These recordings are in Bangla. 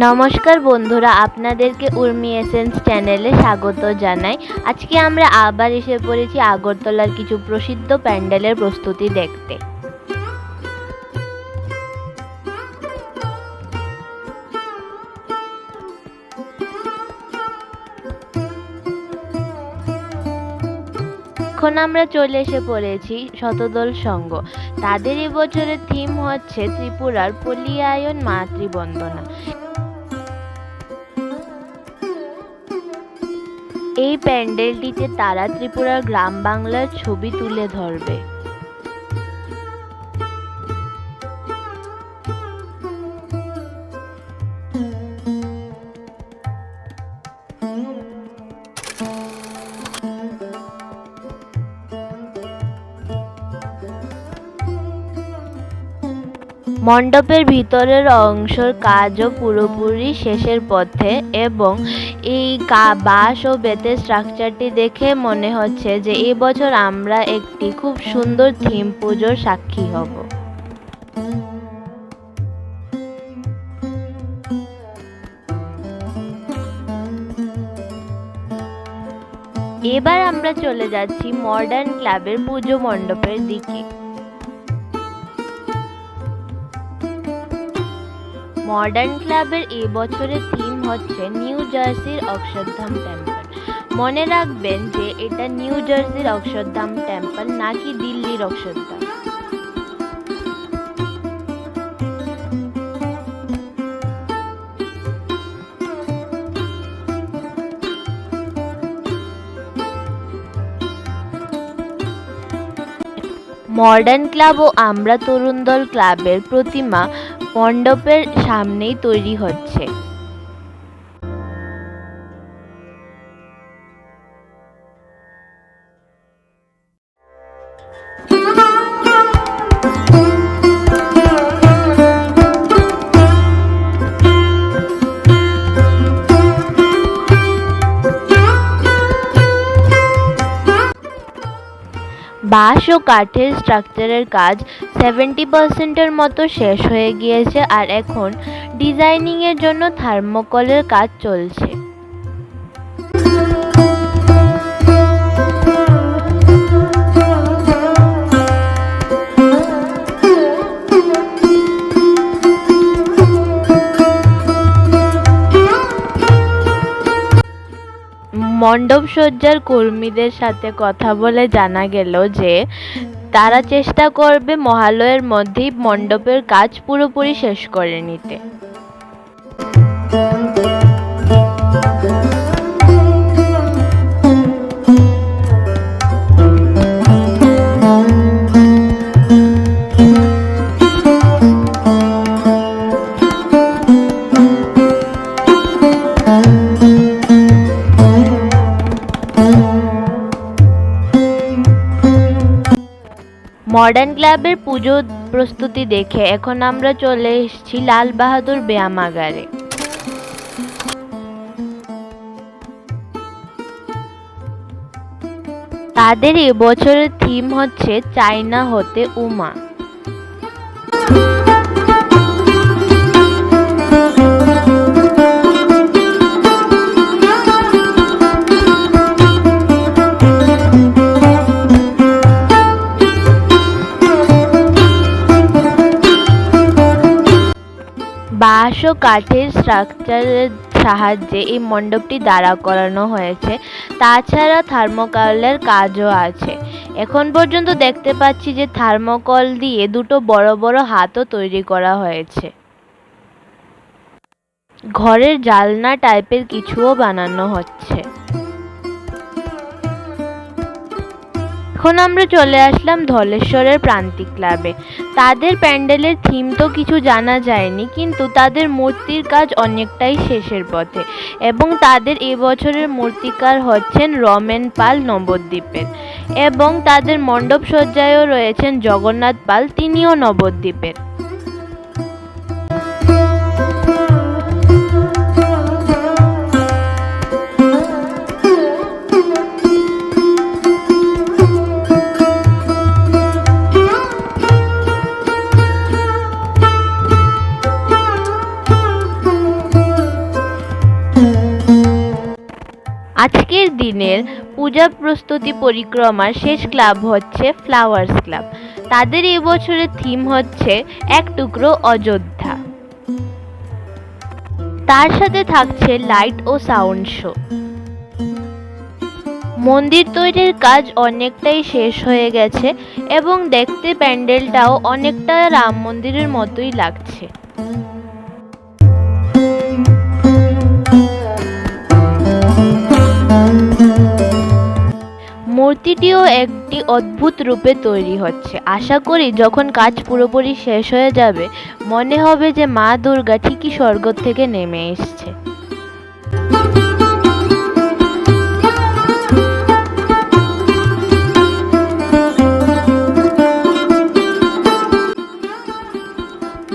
নমস্কার বন্ধুরা, আপনাদেরকে উর্মি এসেন্স চ্যানেলে স্বাগত জানাই। আজকে আমরা আবার এসে পড়েছি আগরতলার কিছু প্রসিদ্ধ প্যান্ডেলের প্রস্তুতি দেখতে। এখন আমরা চলে এসে পড়েছি শতদল সংঘ। তাদের এবছরের থিম হচ্ছে ত্রিপুরার পলিয়ায়ন মাতৃবন্দনা। এই প্যান্ডেলটিতে তারা ত্রিপুরার গ্রাম বাংলার ছবি তুলে ধরবে। মণ্ডপের ভিতরের অংশের কাজও পুরোপুরি শেষের পথে এবং এই বাঁশ ও বেতের স্ট্রাকচারটি দেখে মনে হচ্ছে যে এই বছর আমরা একটি খুব সুন্দর থিম পুজোর সাক্ষী হব। এবার আমরা চলে যাচ্ছি মডার্ন ক্লাবের পুজো মণ্ডপের দিকে। মডার্ন ক্লাবের এই বছরের থিম হচ্ছে নিউ জার্সির অক্ষরধাম টেম্পল মনে রাখবেন যে এটা নিউ জার্সির অক্ষরধাম টেম্পল নাকি দিল্লির অক্ষরধাম। মডার্ন ক্লাব ও আমরা তরুণ দল ক্লাবের প্রতিমা মণ্ডপের সামনেই তৈরি হচ্ছে। বাঁশ ও কাঠের স্ট্রাকচারের কাজ সেভেন্টি পার্সেন্টের মতো শেষ হয়ে গিয়েছে আর এখন ডিজাইনিংয়ের জন্য থার্মোকলের কাজ চলছে। মণ্ডপ সজ্জার কর্মীদের সাথে কথা বলে জানা গেল যে, তারা চেষ্টা করবে মহালয়ের মধ্যেই মণ্ডপের কাজ পুরোপুরি শেষ করে নিতে। মডার্ন ক্লাবের পুজো প্রস্তুতি দেখে এখন আমরা চলে এসেছি লাল বাহাদুর ব্যায়ামাগারে তাদের এবছরের থিম হচ্ছে চাইনা হতে উমা। বাঁশ ও কাঠের স্ট্রাকচারের সাহায্যে এই মণ্ডপটি দাঁড়া করানো হয়েছে। তাছাড়া থার্মোকলের কাজও আছে। এখন পর্যন্ত দেখতে পাচ্ছি যে থার্মোকল দিয়ে দুটো বড় বড় হাতও তৈরি করা হয়েছে। ঘরের জালনা টাইপের কিছুও বানানো হচ্ছে। এখন আমরা চলে আসলাম ধলেশ্বরের প্রান্তিক ক্লাবে। তাদের প্যান্ডেলের থিম তো কিছু জানা যায়নি, কিন্তু তাদের মূর্তির কাজ অনেকটাই শেষের পথে এবং তাদের এবছরের মূর্তিকার হচ্ছেন রমেন পাল নবদ্বীপের এবং তাদের মণ্ডপ সজ্জায়ও রয়েছেন জগন্নাথ পাল, তিনিও নবদ্বীপের। আজকের দিনের পূজা প্রস্তুতি পরিক্রমার শেষ ক্লাব হচ্ছে ফ্লাওয়ার্স ক্লাব। তাদের এবছরের থিম হচ্ছে এক টুকরো অযোধ্যা। তার সাথে থাকছে লাইট ও সাউন্ড শো। মন্দির তৈরির কাজ অনেকটাই শেষ হয়ে গেছে এবং দেখতে প্যান্ডেলটাও অনেকটা রাম মন্দিরের মতোই লাগছে। মূর্তিটিও একটি অদ্ভুত রূপে তৈরি হচ্ছে। আশা করি যখন কাজ পুরোপুরি শেষ হয়ে যাবে, মনে হবে যে মা দুর্গা ঠিকই স্বর্গ থেকে নেমে এসছে।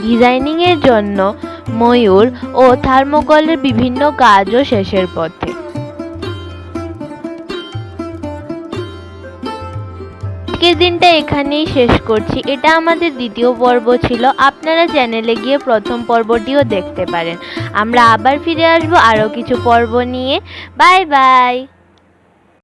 ডিজাইনিংয়ের জন্য ময়ূর ও থার্মোকলের বিভিন্ন কাজও শেষের পথে। দিনটা এখানেই শেষ করছি। এটা আমাদের দ্বিতীয় পর্ব ছিল। আপনারা চ্যানেলে গিয়ে প্রথম পর্বটিও দেখতে পারেন। আমরা আবার ফিরে আসব আরও কিছু পর্ব নিয়ে। Bye bye